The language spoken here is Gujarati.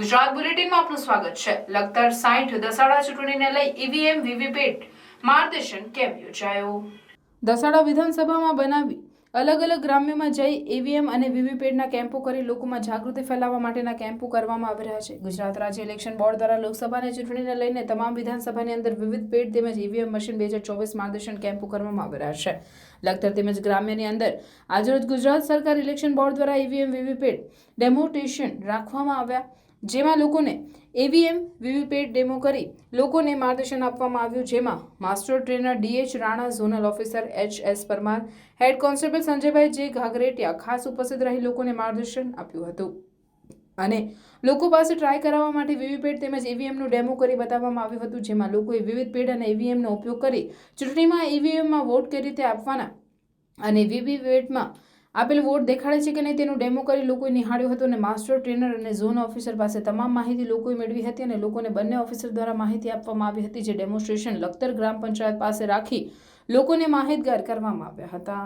સ્વાગત છે. લખતર સાઠ દસાડા ચૂંટણીને લઈ ઈવીએમ, વીવીપેટ માર્ગદર્શન કેમ યોજાયો? દસાડા વિધાનસભામાં બનાવી અલગ અલગ ગ્રામ્યમાં જઈ ઈવીએમ અને વીવીપેડના કેમ્પો કરી લોકોમાં જાગૃતિ ફેલાવવા માટેના કેમ્પો કરવામાં આવી રહ્યા છે. ગુજરાત રાજ્ય ઇલેક્શન બોર્ડ દ્વારા લોકસભાની ચૂંટણીને લઈને તમામ વિધાનસભાની અંદર વિવિધ પેડ તેમજ ઈવીએમ મશીન બે હજાર ચોવીસ માર્ગદર્શન કેમ્પો કરવામાં આવી રહ્યા છે. લખતર તેમજ ગ્રામ્યની અંદર આજરોજ ગુજરાત સરકાર ઇલેક્શન બોર્ડ દ્વારા ઈવીએમ વીવીપેડ ડેમોટેશન રાખવામાં આવ્યા. જેમાં લોકોને એવીએમ વીવીપેટ ડેમો કરી લોકોને માર્ગદર્શન આપવામાં આવ્યું, જેમાં master trainer DH Rana zonal officer H S Parmar head constable Sanjaybhai J Ghaghretiya ખાસ ઉપસ્થિત રહી લોકોને માર્ગદર્શન આપ્યું હતું. અને લોકો પાસે ટ્રાય કરાવવા માટે વીવીપેટ તેમજ ઈવીએમનું ડેમો કરી બતાવવામાં આવ્યું હતું, જેમાં લોકોએ વિવિધ પેડ અને ઈવીએમનો ઉપયોગ કરી ચૂંટણીમાં ઈવીએમમાં વોટ કઈ રીતે આપવાના અને વીવીપેટમાં આપેલ વોટ દેખાડે છે કે નહીં તેનું ડેમો કરી લોકોએ નિહાળ્યો હતો અને માસ્ટર ટ્રેનર અને ઝોન ઓફિસર પાસે તમામ માહિતી લોકોએ મેળવી હતી અને લોકોને બંને ઓફિસર દ્વારા માહિતી આપવામાં આવી હતી જે ડેમોન્સ્ટ્રેશન લખતર ગ્રામ પંચાયત પાસે રાખી લોકોને માહિતગાર કરવામાં આવ્યા હતા.